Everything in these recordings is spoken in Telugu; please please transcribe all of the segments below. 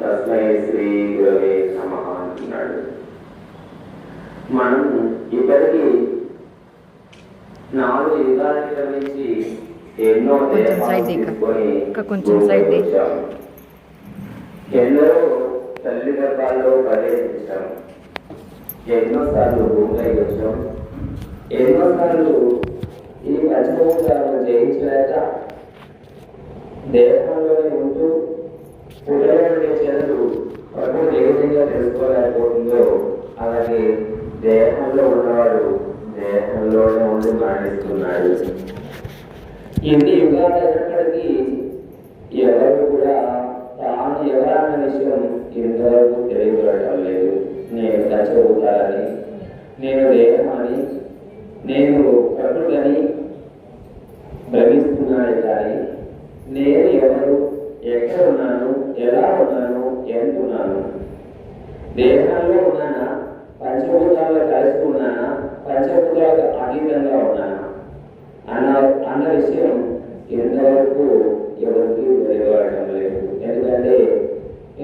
తస్మై శ్రీ గురవే నమ అంటున్నాడు మనం ఇప్పటికీ నాలుగు యుగాల నుంచి ఎన్నో. తీసుకొని. ఎందరో తల్లి గర్భాల్లో ప్రవేశించాం ఎన్నోసార్లు భూమిలోకి వచ్చాం ఎన్నోసార్లు ఈ పంచభూతాలను జయించలేక దేహంలోనే ఉంటూ ఉదయం చెదలు ప్రకృతి ఏ విధంగా తెలుసుకోలేకపోతుందో అలాగే దేహంలో ఉన్నవాడు దేహంలోనే ఉండి మరణిస్తున్నాడు. ఇన్ని యుగాలైనప్పటికీ ఎవరు కూడా తాను ఎవరన్న విషయం ఇంతవరకు తెలియబడటం లేదు నేను దశభూతాలని నేను దేహమని నేను ప్రకృతిని భ్రమిస్తున్నాను కానీ నేను ఎవరు ఎక్కడ ఉన్నాను ఎలా ఉన్నాను ఎంత ఉన్నాను దేహాల్లో ఉన్నానా పంచభూతాల్లో కలిసి ఉన్నానా పంచభూతాలకు అతీతంగా ఉన్నానా అన్న అన్న విషయం ఇంతవరకు ఎవరికి వెలువడడం లేదు. ఎందుకంటే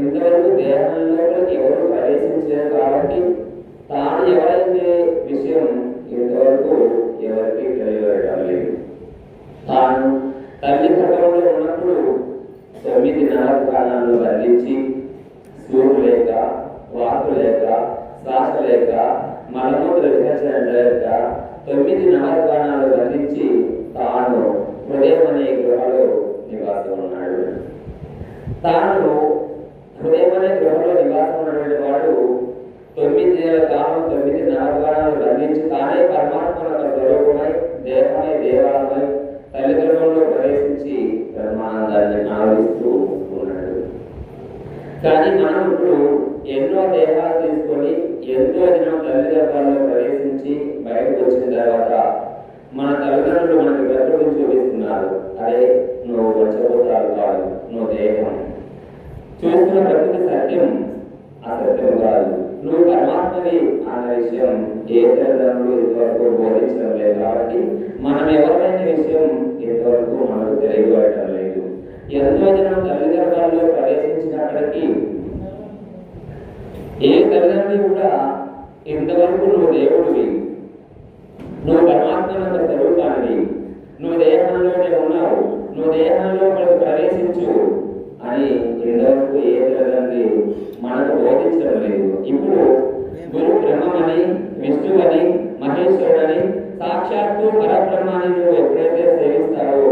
ఇంతవరకు దేహంలోకి ఎవరు ప్రవేశించలేదు కాబట్టి తాను ఎవరైతే విషయం ఇంతవరకు ఎవరికి వెలువడడం లేదు. తాను తల్లి గర్భంలో ఉన్నప్పుడు తొమ్మిది నెలల ప్రాణాలను బంధించి సూపు లేక వాకు లేక శ్వాస లేక మలమూత్ర విసర్జన లేక తొమ్మిది నెలల ప్రాణాలు బంధించి తాను హృదయం అనే గృహలో నివాసం ఉన్నాడు. తాను హృదయం అనే గృహలో నివాసం ఉన్నటువంటి వాడు తొమ్మిది తాను తొమ్మిది నరకాలను బంధించి తానే పరమాత్మను స్వరూపమై దేహమై దేవాలమై తల్లిదండ్రులలో ప్రవేశించి బ్రహ్మానందాన్ని ఆవిస్తూ ఉన్నాడు. కానీ మనం ఇప్పుడు ఎన్నో దేహాలు తీసుకొని ఎంతో దినం తల్లిదండ్రులలో ప్రవేశించి బయటకు వచ్చిన తర్వాత మన తల్లిదండ్రులు మనకి బ్రతుకుని చూపిస్తున్నారు అరే నువ్వు వచ్చబోతావు కాదు నువ్వు దేహం చూస్తున్న ప్రకృతి సత్యం అసత్యం కాదు. నువ్వు పరమాత్మవి అన్న విషయం ఏ తల్లిదండ్రులు ఇంతవరకు బోధించడం లేదు కాబట్టి మనం ఎవరైన విషయం ఇంతవరకు మనకు తెలియబడటం లేదు. ఎంతో జనం తల్లిదండ్రులలో ప్రవేశించినప్పటికీ ఏ తల్లిదండ్రులు కూడా ఇంతవరకు నువ్వు దేవుడివి. నువ్వు పరమాత్మనంత స్వరూపాన్ని నువ్వు దేహంలోనే ఉన్నావు. నువ్వు దేహంలో మనకు ప్రవేశించు అని ఇంతవరకు ఏ తల్లిదండ్రి మనకు బోధించడం లేదు ఇప్పుడు గురు బ్రహ్మమని విష్ణువని మహేశ్వరుడని సాక్షాత్తు పరబ్రహ్మాన్ని నువ్వు ఎప్పుడైతే సేవిస్తావో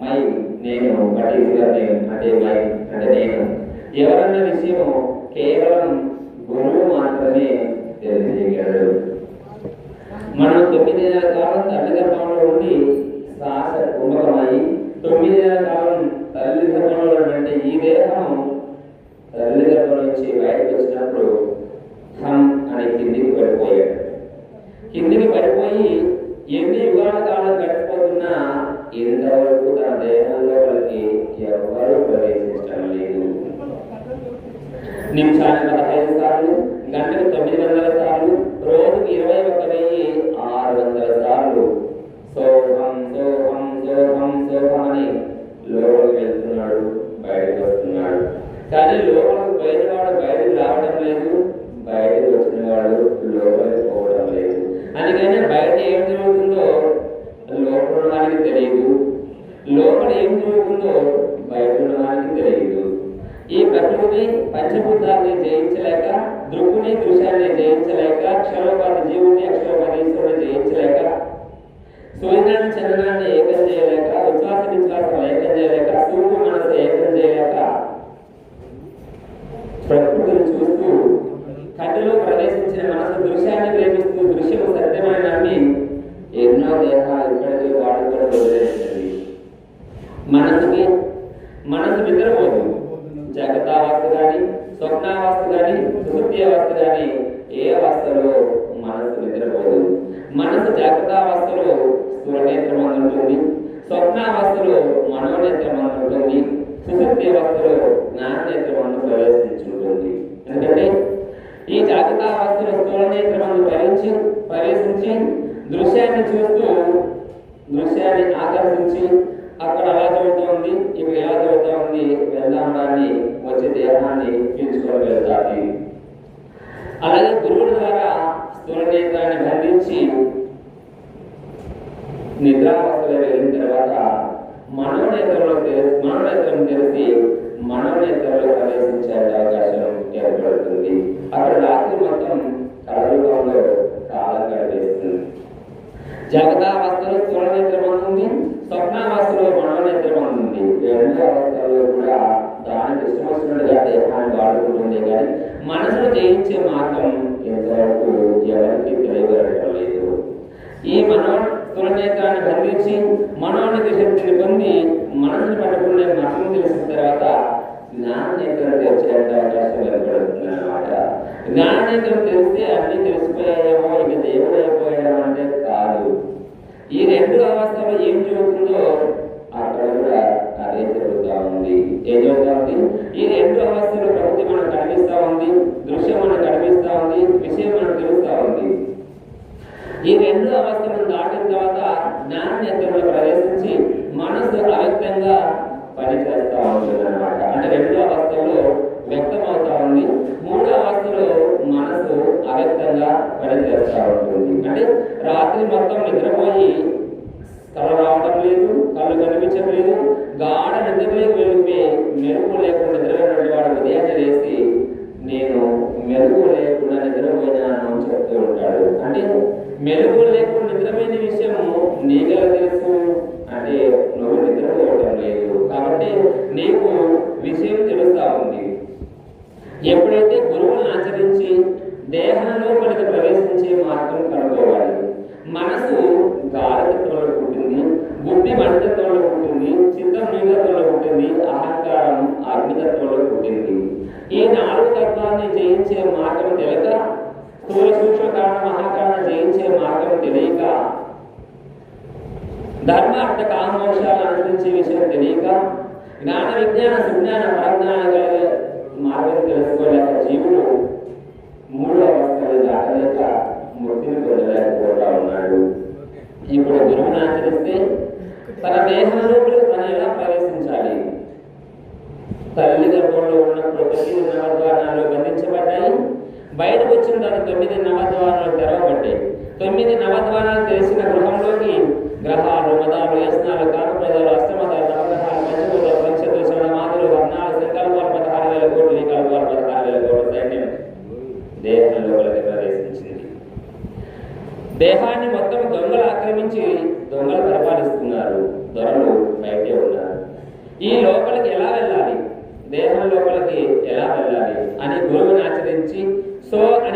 మై నేను పట్టిగా నేను అంటే మై అంటే నేను ఎవరన్న విషయము కేవలం గురువు మాత్రమే తెలియజేయగలడు మనం తొమ్మిది నెలల కాలం తల్లి గర్భంలో ఉండి శ్వాస కుంభకమై తొమ్మిది నెలల కాలం తల్లి గర్భంలో అంటే ఈ దేహం తల్లి గర్భం నుంచి బయటకు వచ్చినప్పుడు హం అని కిందికి పడిపోయాడు కిందికి పడిపోయి ఎన్ని యుగాల కాలం గడిచిపోతున్నా ఇంతవరకు తన దేహంలో వాళ్ళకి ఎవరు ప్రవేశించడం లేదు నిమిషానికి పదహైదు సార్లు గంటకు తొమ్మిది వందల సార్లు రోజుకి ఇరవై ఒక్క వెయ్యి ఆరు వందల సార్లు సోహం సోహం సోహం సోహం అని లోపలికి వెళ్తున్నాడు బయటకు వస్తున్నాడు కానీ లోపలికి పోయినవాడు బయటకు రావడం లేదు బయటకు వచ్చిన లోపలికి పోవడం లేదు అందుకని బయట ఏం జరుగుతుందో లోపల ఉన్న వారికి తెలియదు లోపల ఏం జరుగుతుందో బయట ఉన్న వారికి తెలియదు ఈ పంచభూతాన్ని జయించలేక దృక్కుని దృశ్యాన్ని జయించలేక క్షరోపాత జీవుని అక్షరోపాత ఈశ్వరుని జయించలేక సూర్యుని చంద్రనాన్ని ఏకం చేయలేక ఉచ్ఛ్వాస నిశ్వాసం ఏకం చేయలేక సూర్య మనసు ఏకం చేయలేక ప్రకృతిని చూస్తూ కంటిలో ప్రవేశించిన మనసు దృశ్యాన్ని ప్రేమిస్తూ దృశ్యము సత్యమైన నమ్మి ఎన్నో దేహాలు ఇక్కడికి వాడుకొని వదిలేస్తుంది మనసుకి మనసు నిద్రపోదు జగతావస్థ కానీ స్వప్నావస్థ కానీ సుశుద్ధి అవస్థ కానీ ఏ అవస్థలో మనసు నిద్రపోదు మనసు జాగ్రత్తావస్థలో స్థూలనేత్రం ఉంటుంది స్వప్నావస్థలో మనోనేత్రం ఉంటుంది సుశుద్ధి అవస్థలో జ్ఞాననేత్రం ప్రవేశించుంటుంది ఎందుకంటే ఈ జాగ్రత్తావస్థలో స్థూలనేత్రం భరించి ప్రవేశించి దృశ్యాన్ని చూస్తూ దృశ్యాన్ని ఆకర్షించి అక్కడ ఎలా చదువుతా ఉంది ఇక్కడ ఎలా చదువుతా ఉంది వెళ్దామని వచ్చే దేహాన్ని పీల్చుకొని వెళ్తాది అలాగే గురువుల ద్వారా స్థూల నేత్రాన్ని బంధించి నిద్రావస్థలో వెళ్ళిన తర్వాత మనోనేత్రంలో తెరి- మనోనేత్రం తెలిసి మనోనేత్రంలో ప్రవేశించే అవకాశం ఏర్పడుతుంది. అక్కడ మొత్తం కళరూపంలో కాలం గడిపేస్తుంది జగదావస్థలో స్థూలనేత్రం ఉంటుంది స్వప్నావస్థలో మనోనేత్రం ఉంటుంది రెండు అవస్థల్లో కూడా దానికి ఇష్టమొచ్చినట్టుగా దేహాన్ని వాడుకుంటుంది కానీ మనసును జయించే మార్గం ఇంతవరకు ఎవరికి తెలియబడటం లేదు. ఈ మనో బంధించి శక్తిని పొంది మనసును పట్టుకునే మనసును తెలిసిన తర్వాత జ్ఞాననేత్రం తెరిచే అవకాశం ఏర్పడుతుంది అనమాట తెలిస్తే అన్ని తెలిసిపోయాయేమో ఇక దేవుడు అయిపోయాడు అంటే కాదు. ఈ రెండు అవస్థలో ఏం జరుగుతుందో అక్కడ కూడా అదే జరుగుతూ ఉంది. ఏం జరుగుతూ ఉంది? ఈ రెండు అవస్థలు ప్రకృతి మనకు కనిపిస్తూ ఉంది దృశ్యం మనకు కనిపిస్తూ ఉంది విషయం మనకు తెలుస్తూ ఉంది. ఈ రెండు అవస్థలను దాటిన తర్వాత జ్ఞాన నేత్రంలో ప్రవేశం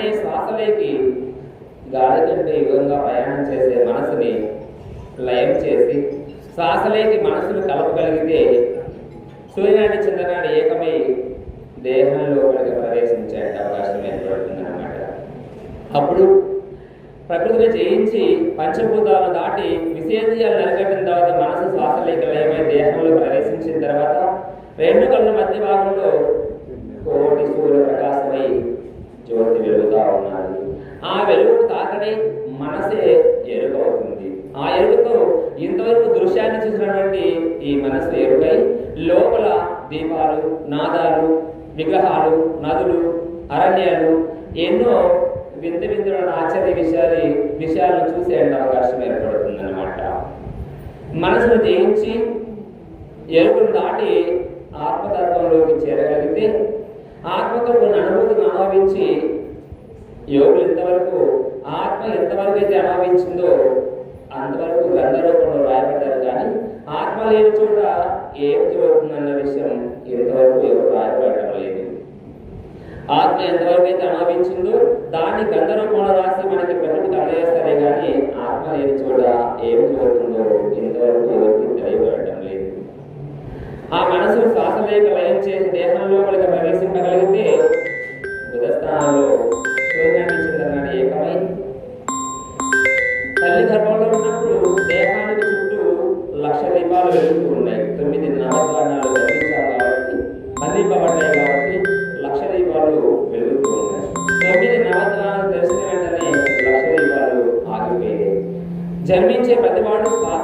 అనే శ్వాసలేకి గాలి కంటే యుగంగా ప్రయాణం చేసే మనసుని లయం చేసి శ్వాసలేకి మనసును కలపగలిగితే సూర్యనాటి చంద్రనాడు ఏకమై దేహం లోపలికి ప్రవేశించే అవకాశం ఏర్పడుతుంది అన్నమాట అప్పుడు ప్రకృతిని జయించి పంచభూతాలను దాటి విశేషాలు నరగట్టిన తర్వాత మనసు శ్వాసలేక లయమై దేహంలో ప్రవేశించిన తర్వాత రెండు కళ్ళ మధ్య భాగంలో కోటి సూర్య ప్రకాశమై జ్యోతి వెలుగుతా ఉన్నాడు ఆ వెలుగు తాకడే మనసే ఎరుగవుతుంది. ఆ ఎరుగుతో ఇంతవరకు దృశ్యాన్ని చూసినటువంటి ఈ మనసు ఎరుగై లోపల దీపాలు నాదాలు విగ్రహాలు నదులు అరణ్యాలు ఎన్నో వింత వింతమైన ఆశ్చర్య విషయాలు విషయాలను చూసే అవకాశం ఏర్పడుతుంది అనమాట మనసును జయించి ఎరుకును దాటి ఆత్మతత్వంలోకి చేరగలిగితే ఆత్మతో ఉన్న అనుభూతిని అనుభవించి యోగులు ఎంతవరకు ఆత్మ ఎంతవరకు అయితే అనుభవించిందో అంతవరకు గంధరూపంలో రాయబడ్డారు. కానీ ఆత్మ లేని చోట ఏం జరుగుతుందన్న విషయం ఇంతవరకు ఎవరు రాయబడటం లేదు. ఆత్మ ఎంతవరకు అయితే అనుభవించిందో దాన్ని గంధరూపంలో రాసి మనకి ప్రకృతికి అందజేస్తారే కానీ ఆత్మ లేని చోట ఏం జరుగుతుందో ఇంతవరకు ఎవరికి తెలియబడటం ఆ మనసు శ్వాసలేక లయం చేసి దేహం లోపలికి ప్రవేశింపగలిగితే బుధస్థానంలో సూర్యాన్నిచ్చిందన్నాడు ఏకమై. తల్లి గర్భంలో ఉన్నప్పుడు దేహానికి చుట్టూ లక్ష దీపాలు వెలుగుతూ ఉన్నాయి. తొమ్మిది నవద్వారాలు కనిపించాలి కాబట్టి బంధింపబడ్డాయి కాబట్టి లక్ష దీపాలు వెలుగుతూ ఉన్నాయి. తొమ్మిది నవద్వారాలు తెలిసిన వెంటనే లక్ష దీపాలు ఆగిపోయాయి జన్మించే ప్రతివాడు శ్వాస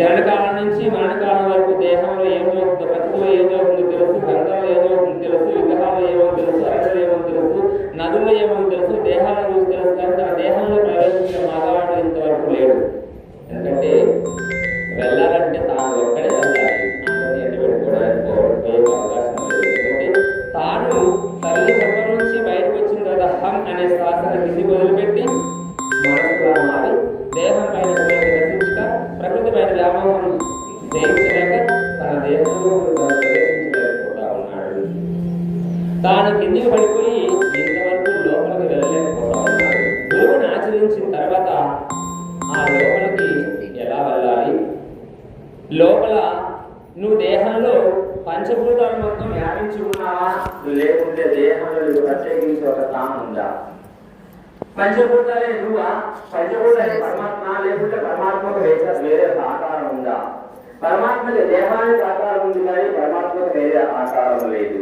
జననకాలం నుంచి మరణకాలం వరకు దేహంలో ఏం బతుకులో ప్రతిలో ఏం తెలుసు గంగలో ఏం జరుగుతుందో తెలుసు విగ్రహాల్లో ఏమో తెలుసు అరసలు ఏమో తెలుసు నదుల్లో ఏమో తెలుసు దేహాల గురించి తెలుసు కానీ తన దేహంలో ప్రవేశించిన మగవాడు ఇంతవరకు లేడు. ఎందుకంటే వెళ్ళాలంటే తాను ఒక్కడే వెళ్ళాలి. అందరినీ ఎన్ని పెట్టుకోవడానికి అవకాశం లేదు. ఎందుకంటే తాను తల్లి గర్భం నుంచి బయటకు వచ్చిన తర్వాత హం అనే శ్వాసను కిందికి వదిలిపెట్టి పంచభూతాలు మొత్తం వ్యాపించి ఉన్నావా లేకుంటే దేహంలో నీకు ప్రత్యేకించి ఒక స్థానం ఉందా? పంచభూతాలే నువ్వా? పంచభూతాలే పరమాత్మ లేకుంటే పరమాత్మకు వేరే ఆకారం ఉందా? పరమాత్మకి దేహానికి ఆకారం ఉంది కానీ పరమాత్మకు వేరే ఆకారం లేదు.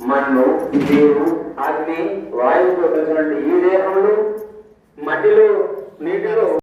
మన్ను నీరు అగ్ని వాయువుతో కలిసినటువంటి ఈ దేహంలో మట్టిలో నీటిలో